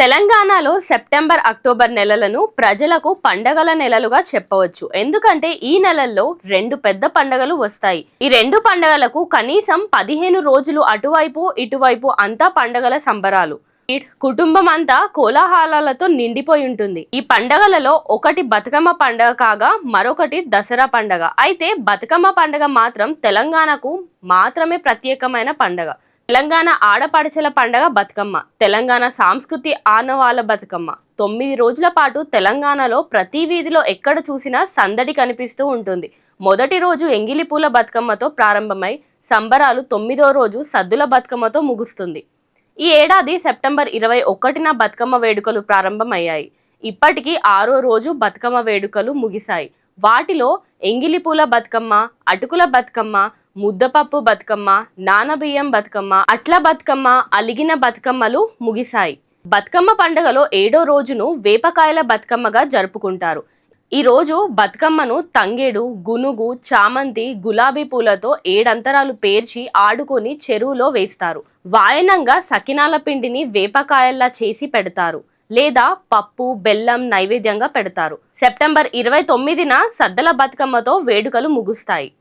తెలంగాణలో September October నెలలను ప్రజలకు పండగల నెలలుగా చెప్పవచ్చు. ఎందుకంటే ఈ నెలల్లో రెండు పెద్ద పండగలు వస్తాయి. ఈ రెండు పండగలకు కనీసం పదిహేను రోజులు అటువైపు ఇటువైపు అంతా పండగల సంబరాలు. కుటుంబం అంతా కోలాహలాలతో నిండిపోయి ఉంటుంది. ఈ పండగలలో ఒకటి బతుకమ్మ పండగ కాగా మరొకటి దసరా పండగ. అయితే బతుకమ్మ పండగ మాత్రం తెలంగాణకు మాత్రమే ప్రత్యేకమైన పండగ. తెలంగాణ ఆడపడచల పండగ బతుకమ్మ తెలంగాణ సాంస్కృతి ఆనవాల బతుకమ్మ. తొమ్మిది రోజుల పాటు తెలంగాణలో ప్రతి వీధిలో ఎక్కడ చూసినా సందడి కనిపిస్తూ ఉంటుంది. మొదటి రోజు ఎంగిలి పూల బతుకమ్మతో ప్రారంభమై సంబరాలు తొమ్మిదో రోజు సద్దుల బతుకమ్మతో ముగుస్తుంది. ఈ ఏడాది సెప్టెంబర్ ఇరవై ఒకటిన బతుకమ్మ వేడుకలు ప్రారంభమయ్యాయి. ఇప్పటికీ ఆరో రోజు బతుకమ్మ వేడుకలు ముగిశాయి. వాటిలో ఎంగిలిపూల బతుకమ్మ అటుకుల బతుకమ్మ ముద్దపప్పు బతుకమ్మ నానబియ్యం బతుకమ్మ అట్ల బతుకమ్మ అలిగిన బతుకమ్మలు ముగిశాయి. బతుకమ్మ పండుగలో ఏడో రోజును వేపకాయల బతుకమ్మగా జరుపుకుంటారు. ఈ రోజు బతుకమ్మను తంగేడు గునుగు చామంతి గులాబీ పూలతో ఏడంతరాలు పేర్చి ఆడుకొని చెరువులో వేస్తారు. వాయనంగా సకినాల పిండిని వేపకాయల్లా చేసి పెడతారు. లేదా పప్పు బెల్లం నైవేద్యంగా పెడతారు. సెప్టెంబర్ ఇరవై తొమ్మిదిన సద్దల బతుకమ్మతో వేడుకలు ముగుస్తాయి.